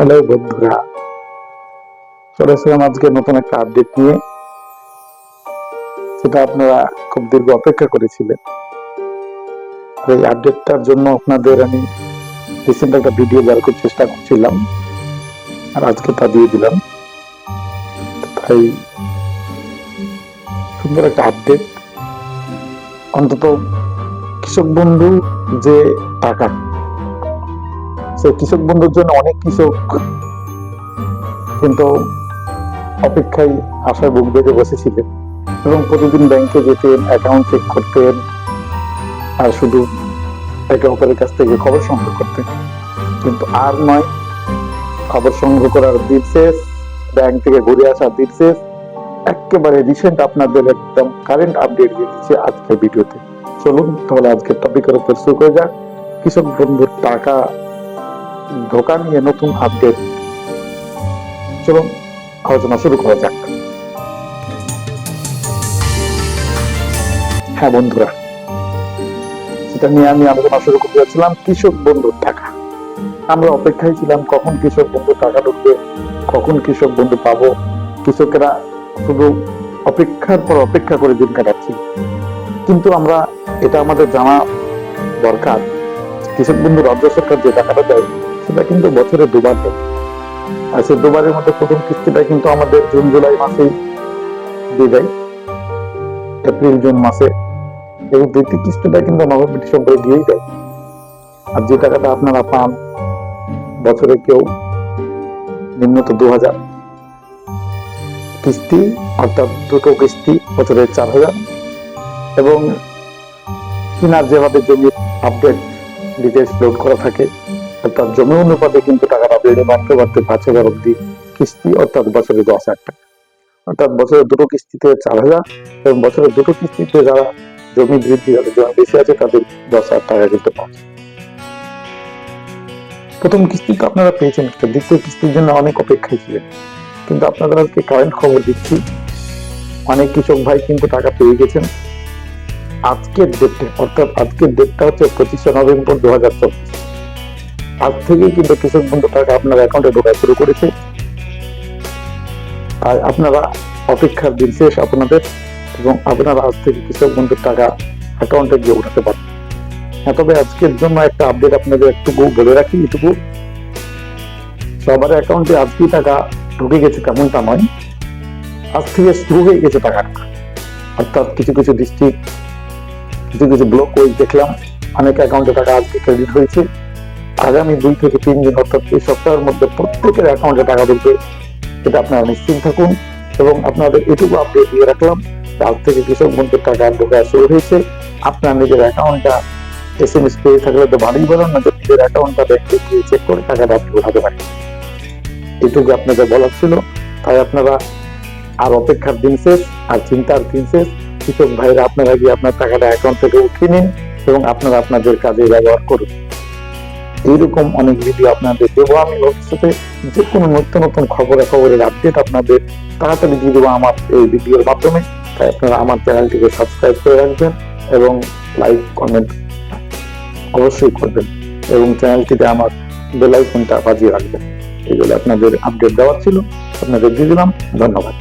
Hello বন্ধুরা, চলে এসেলাম আজকে নতুন একটা আপডেট নিয়ে। সেটা আপনারা খুব দীর্ঘ অপেক্ষা করেছিলেন। এই আপডেটটার জন্য আপনাদের আমি রিসেন্ট একটা ভিডিও বের করার চেষ্টা করছিলাম, আর আজকে তা দিয়ে দিলাম। তাই সুন্দর একটা আপডেট অন্তত কৃষক বন্ধু যে টাকা সে কৃষক বন্ধুর জন্য অনেক কৃষক কিন্তু অপেক্ষায় আশায় বুক বেঁধে বসেছিলেন এবং প্রতিদিন ব্যাংকে যেতেন অ্যাকাউন্ট চেক করতেন, আর শুধু একে অপরের কাছ থেকে খবর সংগ্রহ করতেন। কিন্তু আর নয়, খবর সংগ্রহ করার দিন শেষ, ব্যাংক থেকে ঘুরে আসার দিন শেষ, একেবারে রিসেন্ট আপনাদের একদম কারেন্ট আপডেট দিয়ে দিচ্ছে আজকের ভিডিওতে। চলুন তাহলে আজকের টপিকের উপর শুরু করে যাক। কৃষক বন্ধুর টাকা ধোকা নিয়ে নতুন আপডেট চলুন, আলোচনা শুরু করা যাক। হ্যাঁ বন্ধুরা, সেটা নিয়ে আমি আলোচনা শুরু করতে যাচ্ছিলাম কৃষক বন্ধুর টাকা। আমরা অপেক্ষায় ছিলাম কখন কৃষক বন্ধু টাকা ঢুকবে, কখন কৃষক বন্ধু পাবো। কৃষকেরা শুধু অপেক্ষার পর অপেক্ষা করে দিন কাটাচ্ছি কিন্তু আমরা, এটা আমাদের জানা দরকার। কৃষক বন্ধু রাজ্য সরকার যে টাকাটা দেয় সেটা কিন্তু বছরে দুবার দেয়। আর সেই দুবারের মধ্যে প্রথম কিস্তিটা কিন্তু আমাদের জুন, জুলাই মাসেই দিয়ে দেয়। এপ্রিল, জুন মাসে। এবং দ্বিতীয় কিস্তিটা কিন্তু নভেম্বর, ডিসেম্বরে দিয়েই দেয়। আর যে টাকাটা আপনারা পান, বছরে কেউ নিম্নত দু হাজার কিস্তি, অর্থাৎ দুটো কিস্তি, বছরে চার হাজার এবং কিনার যেভাবে জমির আপডেট ডিটেলস লোড করা থাকে অর্থাৎ জমি অনুপাতে কিন্তু টাকাটা বেড়ে বাড়তে বাড়তে পাঁচ হাজার অব্দি কিস্তি, অর্থাৎ বছরে দশ হাজার টাকা। অর্থাৎ বছরে দুটো কিস্তিতে চার হাজার এবং বছরে দুটো কিস্তিতে যারা জমি বৃদ্ধি যাদের জমি বেশি আছে, তাদের দশ হাজার টাকা কিন্তু পাওয়া প্রথম কিস্তি তো আপনারা পেয়েছেন দ্বিতীয় কিস্তির জন্য অনেক অপেক্ষায় ছিলেন। কিন্তু আপনাদেরকে কারেন্ট খবর দিচ্ছি। অনেক কৃষক ভাই কিন্তু টাকা পেয়ে গেছেন। আজকের ডেটে অর্থাৎ আজকের ডেটটা হচ্ছে পঁচিশে নভেম্বর দু হাজার চব্বিশ। আজ থেকেই কিন্তু কৃষক বন্ধু টাকা আপনার অ্যাকাউন্টে ঢোকা শুরু করেছে। আর আপনারা অপেক্ষার দিন শেষ আপনাদের এবং আপনারা আজ থেকে কৃষক বন্ধুর টাকা অ্যাকাউন্টে গিয়ে উঠাতে পারেন হ্যাঁ তবে আজকের জন্য একটা আপডেট আপনাদের একটুকু বলে রাখি, এটুকু। সবার অ্যাকাউন্টে আজকেই টাকা ঢুকে গেছে তেমনটা নয়। আজ থেকে শুরু হয়ে গেছে টাকা। অর্থাৎ কিছু কিছু ডিস্ট্রিক্ট কিছু কিছু ব্লক ওই দেখলাম, অনেক অ্যাকাউন্টে টাকা আজকে ক্রেডিট হয়েছে। আগামী দুই থেকে তিন দিন, অর্থাৎ এই সপ্তাহের মধ্যে প্রত্যেকের অ্যাকাউন্টে টাকা ঢুকবে এটা আপনারা নিশ্চিন্ত থাকুন এবং আপনাদের এটুকু আপডেট দিয়ে রাখলাম। আজ থেকে কৃষক বন্ধুর টাকা ঢোকা শুরু হয়েছে। আপনার নিজের অ্যাকাউন্টটা এস এম এস পেয়ে থাকলে তো বাড়ি বলুন না যে নিজের অ্যাকাউন্টটা ব্যাংকে গিয়ে চেক করে টাকাটা আপনি উঠাতে পারেন। এটুকু আপনাদের বলার ছিল। তাই আপনারা আর অপেক্ষার দিন শেষ, আর চিন্তার দিন শেষ। কৃষক ভাইরা, আপনারা গিয়ে আপনার টাকাটা অ্যাকাউন্ট থেকে উঠিয়ে নিন এবং আপনারা আপনাদের কাজে ব্যবহার করুন। এইরকম অনেক ভিডিও আপনাদের দেবো। আমি ভবিষ্যতে যে কোনো নতুন নতুন খবরে খবরের আপডেট আপনাদের তাড়াতাড়ি দিয়ে দেবো আমার এই ভিডিওর মাধ্যমে। তাই আপনারা আমার চ্যানেলটিকে সাবস্ক্রাইব করে রাখবেন এবং লাইক কমেন্ট অবশ্যই করবেন এবং চ্যানেলটিতে আমার বেল আইকনটা বাজিয়ে রাখবেন। এগুলো আপনাদের আপডেট দেওয়ার ছিল। আপনাদের দিয়ে দিলাম। ধন্যবাদ।